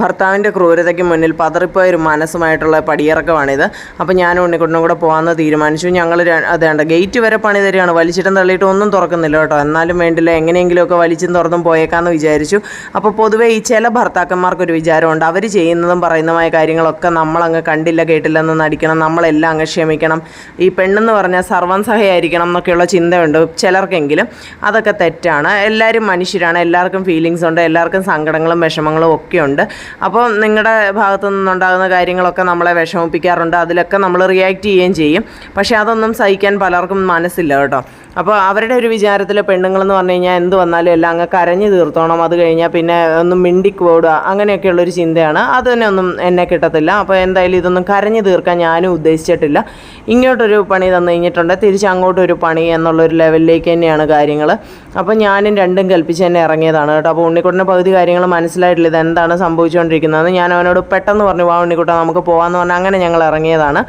ഭർത്താവിന്റെ ക്രൂരതയ്ക്ക് മുന്നിൽ പതറിപ്പോയ ഒരു മനസ്സുമായിട്ടുള്ള പടിയിറക്കമാണിത്. അപ്പോൾ ഞാനും ഉണ്ണിക്കുട്ടനും കൂടെ പോകാമെന്ന് തീരുമാനിച്ചു. ഞങ്ങൾ അതേണ്ട ഗേറ്റ് വരെ പണി തരികയാണ്. വലിച്ചിട്ടും തള്ളിയിട്ടും ഒന്നും തുറക്കുന്നില്ല കേട്ടോ. എന്നാലും വേണ്ടില്ല എങ്ങനെയെങ്കിലുമൊക്കെ വലിച്ചും തുറന്നും പോയേക്കാമെന്ന് വിചാരിച്ചു. അപ്പോൾ പൊതുവേ ഈ ചില ഭർത്താക്കന്മാർക്കൊരു വിചാരമുണ്ട്. അവർ ചെയ്യുന്നതും പറയുന്നതുമായ കാര്യങ്ങളൊക്കെ നമ്മളങ്ങ് കണ്ടില്ല കേട്ടില്ലെന്ന് നടിക്കണം. നമ്മളെല്ലാം അങ്ങ് ക്ഷമിക്കണം. ഈ പെണ്ണെന്ന് പറഞ്ഞാൽ സർവം സഹയായിരിക്കണം എന്നൊക്കെയുള്ള ചിന്തയുണ്ട് ചിലർക്കെങ്കിലും. അതൊക്കെ തെറ്റാണ്. എല്ലാവരും മനുഷ്യരാണ്. എല്ലാവർക്കും ഫീലിങ്സ് ഉണ്ട്. എല്ലാവർക്കും സങ്കടങ്ങളും വിഷമങ്ങളും ഒക്കെ ഉണ്ട് അപ്പോൾ നിങ്ങളുടെ ഭാഗത്തു നിന്നുണ്ടാകുന്ന കാര്യങ്ങളൊക്കെ നമ്മളെ വിഷമിപ്പിക്കാറുണ്ട്. അതിലൊക്കെ നമ്മൾ റിയാക്ട് ചെയ്യുകയും ചെയ്യും. പക്ഷേ അതൊന്നും സഹിക്കാൻ പലർക്കും മനസ്സില്ല കേട്ടോ. അപ്പോൾ അവരുടെ ഒരു വിചാരത്തിൽ പെണ്ണുങ്ങളെന്ന് പറഞ്ഞു കഴിഞ്ഞാൽ എന്ത് വന്നാലും എല്ലാം അങ്ങ് കരഞ്ഞു തീർത്തോണം. അത് കഴിഞ്ഞാൽ പിന്നെ ഒന്നും മിണ്ടിക്ക് ഓടുക അങ്ങനെയൊക്കെയുള്ളൊരു ചിന്തയാണ്. അത് തന്നെ ഒന്നും എന്നെ കിട്ടത്തില്ല. അപ്പോൾ എന്തായാലും ഇതൊന്നും കരഞ്ഞു തീർക്കാൻ ഞാനും ഉദ്ദേശിച്ചിട്ടില്ല. ഇങ്ങോട്ടൊരു പണി തന്നു കഴിഞ്ഞിട്ടുണ്ട്. തിരിച്ച് അങ്ങോട്ടൊരു പണി എന്നുള്ളൊരു ലെവലിലേക്ക് തന്നെയാണ് കാര്യങ്ങൾ. അപ്പോൾ ഞാനും രണ്ടും കൽപ്പിച്ച് തന്നെ ഇറങ്ങിയതാണ് കേട്ടോ. അപ്പോൾ ഉണ്ണിക്കുട്ടന്റെ പകുതി കാര്യങ്ങൾ മനസ്സിലായിട്ടില്ല. ഇത് എന്താണ് സംഭവിച്ചുകൊണ്ടിരിക്കുന്നത് ഞാൻ അവനോട് പെട്ടെന്ന് പറഞ്ഞു വാ ഉണ്ണിക്കുട്ട നമുക്ക് പോകാമെന്ന് പറഞ്ഞാൽ അങ്ങനെ ഞങ്ങൾ ഇറങ്ങിയതാണ്.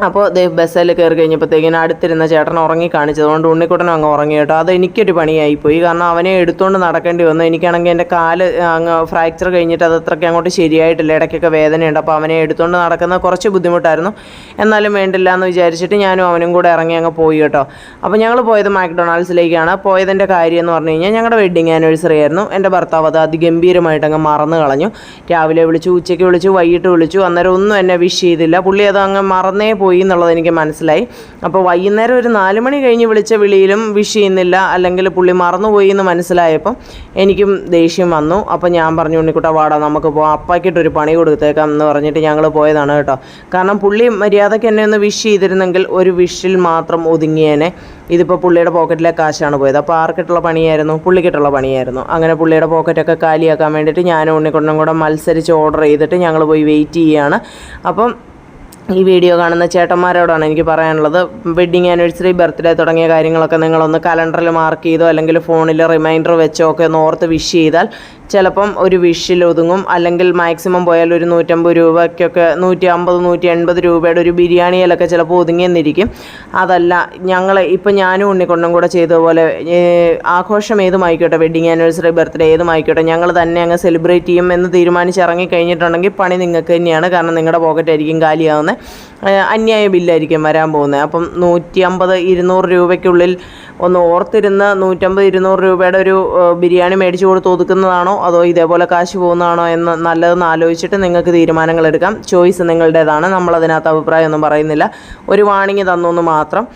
അപ്പോൾ ബസ്സിൽ കയറി കഴിഞ്ഞപ്പോഴത്തേക്കിനും അടുത്തിരുന്ന ചേട്ടൻ ഉറങ്ങി കാണിച്ചതുകൊണ്ട് ഉണ്ണിക്കുട്ടനും അങ്ങ് ഉറങ്ങി കേട്ടോ. അത് എനിക്കൊരു പണിയായിപ്പോയി. കാരണം അവനെ എടുത്തുകൊണ്ട് നടക്കേണ്ടി വന്നു. എനിക്കാണെങ്കിൽ എന്റെ കാൽ അങ്ങ് ഫ്രാക്ചർ കഴിഞ്ഞിട്ട് അത് അത്രയ്ക്ക് അങ്ങോട്ട് ശരിയായിട്ടില്ല. ഇടയ്ക്കൊക്കെ വേദനയുണ്ട്. അപ്പോൾ അവനെ എടുത്തുകൊണ്ട് നടക്കുന്ന കുറച്ച് ബുദ്ധിമുട്ടായിരുന്നു. എന്നാലും വേണ്ടില്ല എന്ന് വിചാരിച്ചിട്ട് ഞാനും അവനും കൂടെ ഇറങ്ങി അങ്ങ് പോയി കേട്ടോ. അപ്പോൾ ഞങ്ങൾ പോയത് മാക്ഡൊണാൾഡ്സിലേക്കാണ്. പോയതിന്റെ കാര്യം എന്ന് പറഞ്ഞു കഴിഞ്ഞാൽ ഞങ്ങളുടെ വെഡ്ഡിങ് ആനിവേഴ്സറി ആയിരുന്നു. എന്റെ ഭർത്താവ് അത് അതിഗംഭീരമായിട്ട് അങ്ങ് മറന്നു കളഞ്ഞു. രാവിലെ വിളിച്ചു ഉച്ചയ്ക്ക് വിളിച്ചു വൈകിട്ട് വിളിച്ചു. അന്നേരം ഒന്നും എന്നെ വിഷ് ചെയ്തില്ല. പുള്ളി അത് അങ്ങ് മറന്നേ പോയി. എന്നുള്ളത് എനിക്ക് മനസ്സിലായി. അപ്പോൾ വൈകുന്നേരം ഒരു നാല് മണി കഴിഞ്ഞ് വിളിച്ച വിളിയിലും വിഷ് ചെയ്യുന്നില്ല അല്ലെങ്കിൽ പുള്ളി മറന്നുപോയി എന്ന് മനസ്സിലായപ്പം എനിക്കും ദേഷ്യം വന്നു. അപ്പോൾ ഞാൻ പറഞ്ഞു ഉണ്ണിക്കുട്ട വാടാ നമുക്ക് പോകാം അപ്പാക്കിയിട്ടൊരു പണി കൊടുത്തേക്കാം എന്ന് പറഞ്ഞിട്ട് ഞങ്ങൾ പോയതാണ് കേട്ടോ. കാരണം പുള്ളി മര്യാദയ്ക്ക് എന്നെ ഒന്ന് വിഷ് ചെയ്തിരുന്നെങ്കിൽ ഒരു വിഷിൽ മാത്രം ഒതുങ്ങിയേനെ. ഇതിപ്പോൾ പുള്ളിയുടെ പോക്കറ്റിലെ കാശാണ് പോയത്. അപ്പോൾ ആർക്കിട്ടുള്ള പണിയായിരുന്നു? പുള്ളിക്കിട്ടുള്ള പണിയായിരുന്നു. അങ്ങനെ പുള്ളിയുടെ പോക്കറ്റൊക്കെ കാലിയാക്കാൻ വേണ്ടിയിട്ട് ഞാനും ഉണ്ണിക്കുട്ടനും കൂടെ മത്സരിച്ച് ഓർഡർ ചെയ്തിട്ട് ഞങ്ങൾ പോയി വെയിറ്റ് ചെയ്യുകയാണ് അപ്പം ഈ വീഡിയോ കാണുന്ന ചേട്ടന്മാരോടാണ് എനിക്ക് പറയാനുള്ളത്. വെഡ്ഡിങ് ആനിവേഴ്സറി ബർത്ത്ഡേ തുടങ്ങിയ കാര്യങ്ങളൊക്കെ നിങ്ങളൊന്ന് കലണ്ടറിൽ മാർക്ക് ചെയ്തോ അല്ലെങ്കിൽ ഫോണിൽ റിമൈൻഡർ വെച്ചോ ഒക്കെ ഒന്ന് ഓർത്ത് വിഷ് ചെയ്താൽ ചിലപ്പം ഒരു വിഷിൽ ഒതുങ്ങും. അല്ലെങ്കിൽ മാക്സിമം പോയാൽ ഒരു നൂറ്റമ്പത് രൂപയ്ക്കൊക്കെ നൂറ്റി അമ്പത് നൂറ്റി എൺപത് രൂപയുടെ ഒരു ബിരിയാണിയിലൊക്കെ ചിലപ്പോൾ ഒതുങ്ങിയെന്നിരിക്കും. അതല്ല ഞങ്ങൾ ഇപ്പം ഞാനും ഉണ്ണിക്കൊണ്ടും കൂടെ ചെയ്തതുപോലെ ആഘോഷം ഏതുമായിക്കോട്ടെ വെഡിങ് ആനിവേഴ്സറി ബർത്ത്ഡേ ഏതുമായിക്കോട്ടെ ഞങ്ങൾ തന്നെ അങ്ങ് സെലിബ്രേറ്റ് ചെയ്യും എന്ന് തീരുമാനിച്ച് ഇറങ്ങി കഴിഞ്ഞിട്ടുണ്ടെങ്കിൽ പണി നിങ്ങൾക്ക് തന്നെയാണ്. കാരണം നിങ്ങളുടെ പോക്കറ്റായിരിക്കും കാലിയാവുന്നത് അന്യായ ബില്ലായിരിക്കും വരാൻ പോകുന്നത് അപ്പം നൂറ്റി അമ്പത് ഇരുന്നൂറ് രൂപയ്ക്കുള്ളിൽ ഒന്ന് ഓർത്തിരുന്ന് നൂറ്റമ്പത് ഇരുന്നൂറ് രൂപയുടെ ഒരു ബിരിയാണി മേടിച്ചു കൊടുത്ത് ഒതുക്കുന്നതാണോ അതോ ഇതേപോലെ കാശ് പോകുന്നതാണോ എന്ന് നല്ലതെന്ന് ആലോചിച്ചിട്ട് നിങ്ങൾക്ക് തീരുമാനങ്ങൾ എടുക്കാം ചോയ്സ് നിങ്ങളുടേതാണ്. നമ്മളതിനകത്ത് അഭിപ്രായമൊന്നും പറയുന്നില്ല. ഒരു വാണിംഗ് തന്നു എന്ന് മാത്രം.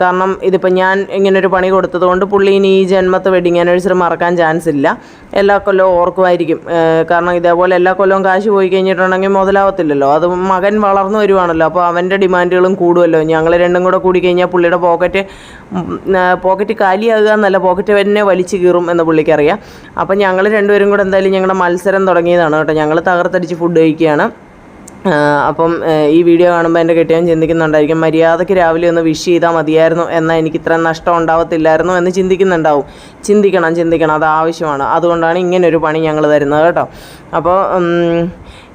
കാരണം ഇതിപ്പോൾ ഞാൻ ഇങ്ങനൊരു പണി കൊടുത്തതുകൊണ്ട് പുള്ളി ഇനി ഈ ജന്മത്തെ വെഡിങ് ആനിവേഴ്സറി മറക്കാൻ ചാൻസ് ഇല്ല. എല്ലാ കൊല്ലവും ഓർക്കുമായിരിക്കും. കാരണം ഇതേപോലെ എല്ലാ കൊല്ലവും കാശ് പോയി കഴിഞ്ഞിട്ടുണ്ടെങ്കിൽ മുതലാവത്തില്ലല്ലോ. അത് മകൻ വളർന്നു വരുവാണല്ലോ. അപ്പോൾ അവന്റെ ഡിമാൻഡുകളും കൂടുമല്ലോ ഞങ്ങൾ രണ്ടും കൂടെ കൂടി കഴിഞ്ഞാൽ പുള്ളിയുടെ പോക്കറ്റ് പോക്കറ്റ് കാലിയാകുക എന്നല്ല പോക്കറ്റ് തന്നെ വലിച്ചു കീറും എന്ന് പുള്ളിക്കറിയാം. അപ്പോൾ ഞങ്ങൾ രണ്ടുപേരും കൂടെ എന്തായാലും ഞങ്ങളുടെ മത്സരം തുടങ്ങിയതാണ് കേട്ടോ. ഞങ്ങൾ തകർത്തടിച്ച് ഫുഡ് കഴിക്കുകയാണ്. അപ്പം ഈ വീഡിയോ കാണുമ്പോൾ എന്റെ കെട്ടിയവൻ ചിന്തിക്കുന്നുണ്ടായിരിക്കും മര്യാദയ്ക്ക് രാവിലെ ഒന്ന് വിഷ് ചെയ്താൽ മതിയായിരുന്നു എന്നാൽ എനിക്ക് ഇത്ര നഷ്ടം ഉണ്ടാവത്തില്ലായിരുന്നു എന്ന് ചിന്തിക്കുന്നുണ്ടാവും. ചിന്തിക്കണം ചിന്തിക്കണം അത് ആവശ്യമാണ്. അതുകൊണ്ടാണ് ഇങ്ങനൊരു പണി ഞങ്ങൾ തരുന്നത് കേട്ടോ. അപ്പോൾ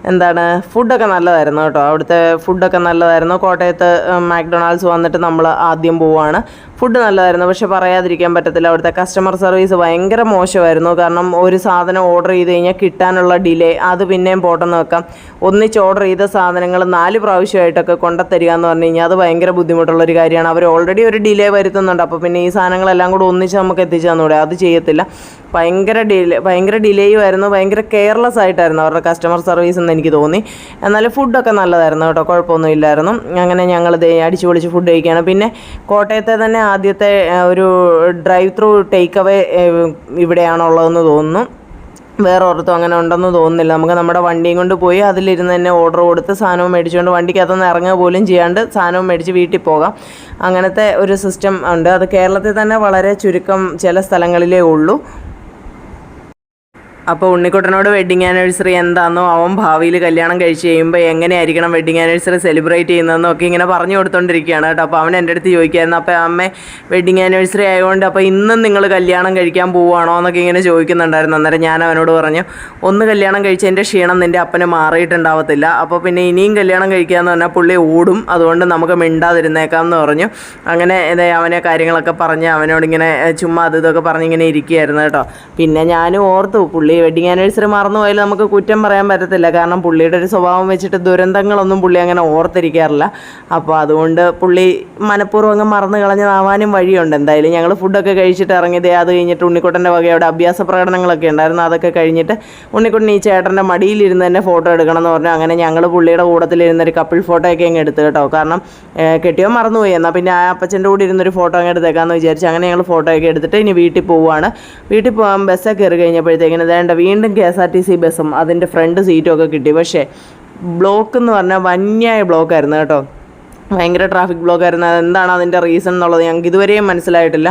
എന്താണ് ഫുഡൊക്കെ നല്ലതായിരുന്നു കേട്ടോ. അവിടുത്തെ ഫുഡൊക്കെ നല്ലതായിരുന്നു. കോട്ടയത്ത് മാക്ഡൊണാൾഡ്സ് വന്നിട്ട് നമ്മൾ ആദ്യം പോവാണ്. ഫുഡ് നല്ലതായിരുന്നു. പക്ഷെ പറയാതിരിക്കാൻ പറ്റത്തില്ല. അവിടുത്തെ കസ്റ്റമർ സർവീസ് ഭയങ്കര മോശമായിരുന്നു. കാരണം ഒരു സാധനം ഓർഡർ ചെയ്ത് കഴിഞ്ഞാൽ കിട്ടാനുള്ള ഡിലേ അത് പിന്നെയും പോട്ടെന്ന് വെക്കാം. ഒന്നിച്ച് ഓർഡർ ചെയ്ത സാധനങ്ങൾ നാല് പ്രാവശ്യമായിട്ടൊക്കെ കൊണ്ടുത്തരിക എന്ന് പറഞ്ഞു കഴിഞ്ഞാൽ അത് ഭയങ്കര ബുദ്ധിമുട്ടുള്ളൊരു കാര്യമാണ്. അവർ ഓൾറെഡി ഒരു ഡിലേ വരുത്തുന്നുണ്ട്. അപ്പോൾ പിന്നെ ഈ സാധനങ്ങളെല്ലാം കൂടെ ഒന്നിച്ച് നമുക്ക് എത്തിച്ചു തന്നൂടെ? അത് ചെയ്യത്തില്ല. ഭയങ്കര ഡിലേ ഭയങ്കര ഡിലേയും ആയിരുന്നു. ഭയങ്കര കെയർലെസ് ആയിട്ടായിരുന്നു അവരുടെ കസ്റ്റമർ സർവീസ് എന്ന് എനിക്ക് തോന്നി. എന്നാലും ഫുഡൊക്കെ നല്ലതായിരുന്നു കേട്ടോ കുഴപ്പമൊന്നും ഇല്ലായിരുന്നു. അങ്ങനെ ഞങ്ങൾ അടിച്ചു പൊളിച്ച് ഫുഡ് കഴിക്കുകയാണ്. പിന്നെ കോട്ടയത്തെ തന്നെ ആദ്യത്തെ ഒരു ഡ്രൈവ് ത്രൂ ടേക്ക് അവേ ഇവിടെയാണുള്ളതെന്ന് തോന്നുന്നു. വേറെ ഓർത്തും അങ്ങനെ ഉണ്ടെന്ന് തോന്നുന്നില്ല. നമുക്ക് നമ്മുടെ വണ്ടിയും കൊണ്ട് പോയി അതിലിരുന്ന് തന്നെ ഓർഡർ കൊടുത്ത് സാധനവും മേടിച്ചുകൊണ്ട് വണ്ടിക്കകത്തുനിന്ന് ഇറങ്ങുക പോലും ചെയ്യാണ്ട് സാധനവും മേടിച്ച് വീട്ടിൽ പോകാം. അങ്ങനത്തെ ഒരു സിസ്റ്റം ഉണ്ട്. അത് കേരളത്തിൽ തന്നെ വളരെ ചുരുക്കം ചില സ്ഥലങ്ങളിലേ ഉള്ളൂ. അപ്പോൾ ഉണ്ണിക്കുട്ടനോട് വെഡ്ഡിങ് ആനിവേഴ്സറി എന്താണെന്നോ അവൻ ഭാവിയിൽ കല്യാണം കഴിച്ച് കഴിയുമ്പോൾ എങ്ങനെയായിരിക്കണം വെഡ്ഡിങ് ആനിവേഴ്സറി സെലിബ്രേറ്റ് ചെയ്യുന്നതെന്നോ ഒക്കെ ഇങ്ങനെ പറഞ്ഞു കൊടുത്തോണ്ടിരിക്കുകയാണ് കേട്ടോ. അപ്പോൾ അവൻ എന്റെ അടുത്ത് ചോദിക്കായിരുന്നു അപ്പോൾ അമ്മ വെഡ്ഡിങ് ആനിവേഴ്സറി ആയതുകൊണ്ട് അപ്പോൾ ഇന്നും നിങ്ങൾ കല്യാണം കഴിക്കാൻ പോവുകയാണോ? എന്നൊക്കെ ഇങ്ങനെ ചോദിക്കുന്നുണ്ടായിരുന്നു. അന്നേരം ഞാൻ അവനോട് പറഞ്ഞു ഒന്ന് കല്യാണം കഴിച്ചതിന്റെ ക്ഷീണം നിന്റെ അപ്പന് മാറിയിട്ടുണ്ടാവത്തില്ല. അപ്പോൾ പിന്നെ ഇനിയും കല്യാണം കഴിക്കുക എന്ന് പറഞ്ഞാൽ പുള്ളി ഓടും. അതുകൊണ്ട് നമുക്ക് മിണ്ടാതിരുന്നേക്കാം എന്ന് പറഞ്ഞു. അങ്ങനെ അവനെ കാര്യങ്ങളൊക്കെ പറഞ്ഞ് അവനോടിങ്ങനെ ചുമ്മാ അത് ഇതൊക്കെ പറഞ്ഞ് ഇങ്ങനെ ഇരിക്കുകയായിരുന്നു കേട്ടോ. പിന്നെ ഞാനും ഓർത്തു പുള്ളി വെഡിങ് ആനിവേഴ്സറി മറന്നു പോയാലും നമുക്ക് കുറ്റം പറയാൻ പറ്റത്തില്ല. കാരണം പുള്ളിയുടെ ഒരു സ്വഭാവം വെച്ചിട്ട് ദുരന്തങ്ങളൊന്നും പുള്ളി അങ്ങനെ ഓർത്തിരിക്കാറില്ല. അപ്പോൾ അതുകൊണ്ട് പുള്ളി മനഃപൂർവം അങ്ങ് മറന്നു കളഞ്ഞതാവാനും വഴിയുണ്ട്. എന്തായാലും ഞങ്ങൾ ഫുഡൊക്കെ കഴിച്ചിട്ട് ഇറങ്ങിയത് അത് കഴിഞ്ഞിട്ട് ഉണ്ണിക്കുട്ടന്റെ വക അവിടെ അഭ്യാസ പ്രകടനങ്ങളൊക്കെ ഉണ്ടായിരുന്നു. അതൊക്കെ കഴിഞ്ഞിട്ട് ഉണ്ണിക്കുട്ടൻ ഈ ചേട്ടന്റെ മടിയിലിരുന്ന് തന്നെ ഫോട്ടോ എടുക്കണം എന്ന് പറഞ്ഞു. അങ്ങനെ ഞങ്ങൾ പുള്ളിയുടെ കൂടത്തിലിരുന്നൊരു കപ്പിൾ ഫോട്ടോ ഒക്കെ അങ്ങ് എടുത്ത് കേട്ടോ. കാരണം കെട്ടിയോ മറന്നുപോയി എന്നാൽ പിന്നെ ആ അപ്പച്ചന്റെ കൂടെ ഇരുന്നൊരു ഫോട്ടോ അങ്ങ് എടുത്തേക്കാന്ന് വിചാരിച്ചു അങ്ങനെ ഞങ്ങൾ ഫോട്ടോയൊക്കെ എടുത്തിട്ട് ഇനി വീട്ടിൽ പോവുകയാണ് വീട്ടിൽ പോകാൻ ബസ്സൊക്കെ കയറി കഴിഞ്ഞപ്പോഴത്തേക്കിന് വേണ്ട വീണ്ടും K S R T C ബസ്സും അതിന്റെ ഫ്രണ്ട് സീറ്റും ഒക്കെ കിട്ടി. പക്ഷേ ബ്ലോക്ക് എന്ന് പറഞ്ഞാൽ വന്യായ ബ്ലോക്കായിരുന്നു കേട്ടോ. ഭയങ്കര ട്രാഫിക് ബ്ലോക്ക് ആയിരുന്നു. എന്താണ് അതിന്റെ റീസൺ എന്നുള്ളത് ഞങ്ങൾക്ക് ഇതുവരെയും മനസ്സിലായിട്ടില്ല.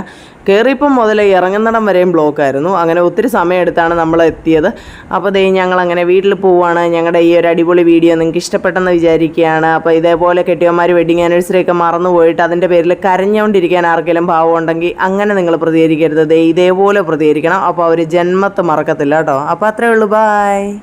കയറിയപ്പം മുതൽ ഇറങ്ങുന്നിടം വരെയും ബ്ലോക്ക് ആയിരുന്നു. അങ്ങനെ ഒത്തിരി സമയമെടുത്താണ് നമ്മൾ എത്തിയത്. അപ്പോൾ ദേ ഞങ്ങൾ അങ്ങനെ വീട്ടിൽ പോവുകയാണ് ഞങ്ങളുടെ ഈ ഒരു അടിപൊളി വീഡിയോ നിങ്ങൾക്ക് ഇഷ്ടപ്പെട്ടെന്ന് വിചാരിക്കുകയാണ് അപ്പോൾ ഇതേപോലെ കെട്ടിയന്മാർ വെഡിങ് ആനിവേഴ്സറി ഒക്കെ മറന്നു പോയിട്ട് അതിന്റെ പേരിൽ കരഞ്ഞുകൊണ്ടിരിക്കാൻ ആർക്കെങ്കിലും ഭാവം ഉണ്ടെങ്കിൽ അങ്ങനെ നിങ്ങൾ പ്രതികരിക്കരുത്. ദേ ഇതേപോലെ പ്രതികരിക്കണം. അപ്പോൾ അവർ ജന്മത്ത് മറക്കത്തില്ല കേട്ടോ. അപ്പോൾ അത്രേ ഉള്ളൂ. ബായ്